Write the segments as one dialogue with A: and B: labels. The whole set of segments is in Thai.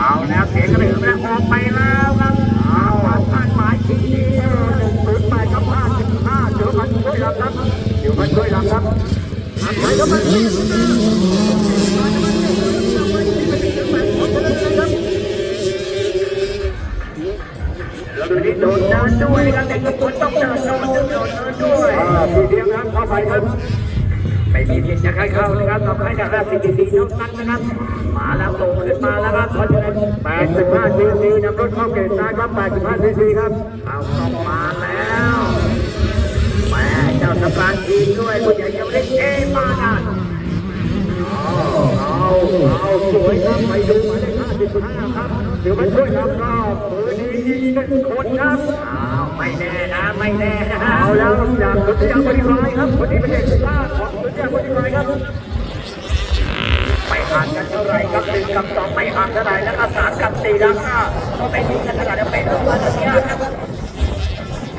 A: เอาแล้วเสียงกระหึ่มแล้วออกไปแล้วครับเอาท่านหมายที่หนึ่งศูนย์แปดครับห้าสิบห้าเดี๋ยวมันช่วยรับครับเดี๋ยวมันช่วยรับครับไปครับมันแล้วดูนี่โดนเดินด้วยครับเด็กทุกคนต้องเดินโดนเดินโดนเดินด้วยพี่เดียงครับเข้าไปครับ ไม่มีสิทธิ์จะให้เข้านะครับต้องให้จาก54เท่านั้นนะครับมาแล้วโตขึ้นมาแล้วครับเพราะฉะนั้น85ซีซีนำรถเข้าเกตซ้ายครับ85ซีซีครับเอาเข้ามาแล้วแม่เจ้าสำราญทีมด้วยคุณใหญ่ยังเล็กเอมาดันเอาเอาเอาสวยครับไปดูหมายเลข55ครับเดี๋ยวมาช่วยครับรอบมือนี้ยิงหนึ่งคนครับอ้าวไม่แน่นะไม่แน่นะเอาแล้วจากสุดที่ยังบริวารครับคนนี้เป็นเอกล่าของ สุดที่ยังบริวารครับไม่ห่างกันเท่าไรครับหนึ่งกับสองไม่ห่างเท่าไรแล้วก็สามกับสี่แล้วก็ก็ไม่มีกันเท่าไหร่แล้วเป็นรางวัลเนี้ยครับ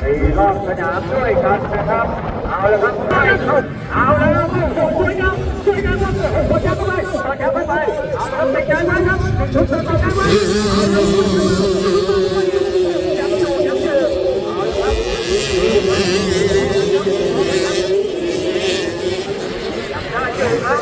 A: สี่รอบสนามด้วยกันนะครับ เอาละครับเข้าเอาล้วครับสวยงามสวยงามครับกดยับเข้าไปกดยับเข้าไปเอาละครับไปใจไว้ครับชุดชุดกดยับไว้เอาละครับยับอยู่ยับอยู่เอาละครับยับได้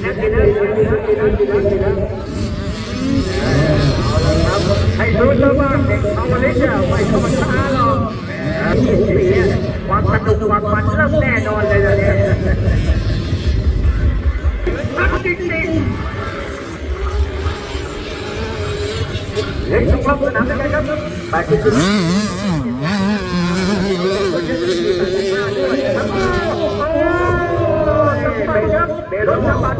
A: ให้ชุดแต่งยืดเข้าไปโอ้โหแล้วว่าดูดูดูดูติดนะติดนะติดนะติดนะติดนะติดนะเละครับให้รู้ซะว่าเด็กเอาเล็กเนี่ยไม่ธรรมดาหรอกความสนุกความมันเริ่มแน่นอนเลยนะเนี่ยมันจริงๆเฮ้ยทุกสุดครับเบรถสะบัดไปครับเร็วเอาเดี๋ยวบอกไว้ครับเดี๋ยวผมจะต้องบอกไว้ครับไว้เนี่ยตรงข้างหน้าเดี๋ยวรถมาแล้วบเออมาดีๆก็ได้อ่าแล้วรถเกียร์ออกแล้วเกียร์รถออกมา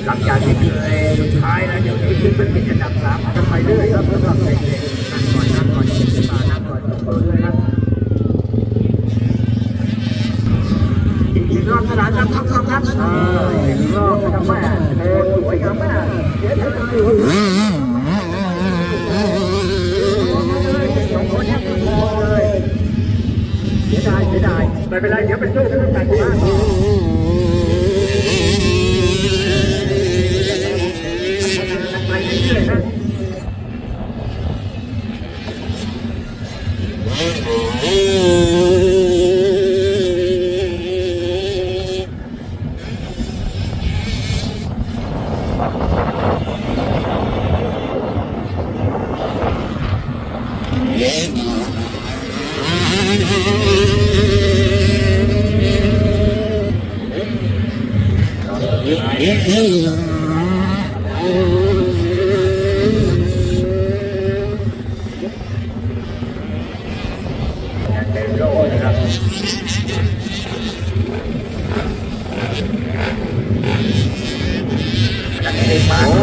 A: อ้ผมเกียร์ออกแล้วเกียร์ไม่ต้องตรงครับขึ้นครับดีขึ้นหลังจากที่เคยสุดท้ายแล้วเดี๋ยวนี้ขึ้นเป็นที่อันดับสามกันไปเรื่อยครับสำหรับเด็กๆนั่งก่อนนั่งก่อนขึ้นมานั่งก่อนตบมือด้วยครับอีกหนึ่งรอบสนามครับทั้งสองครับอีกหนึ่งรอบนะครับแม่เทสวยครับแม่เทสวย เโ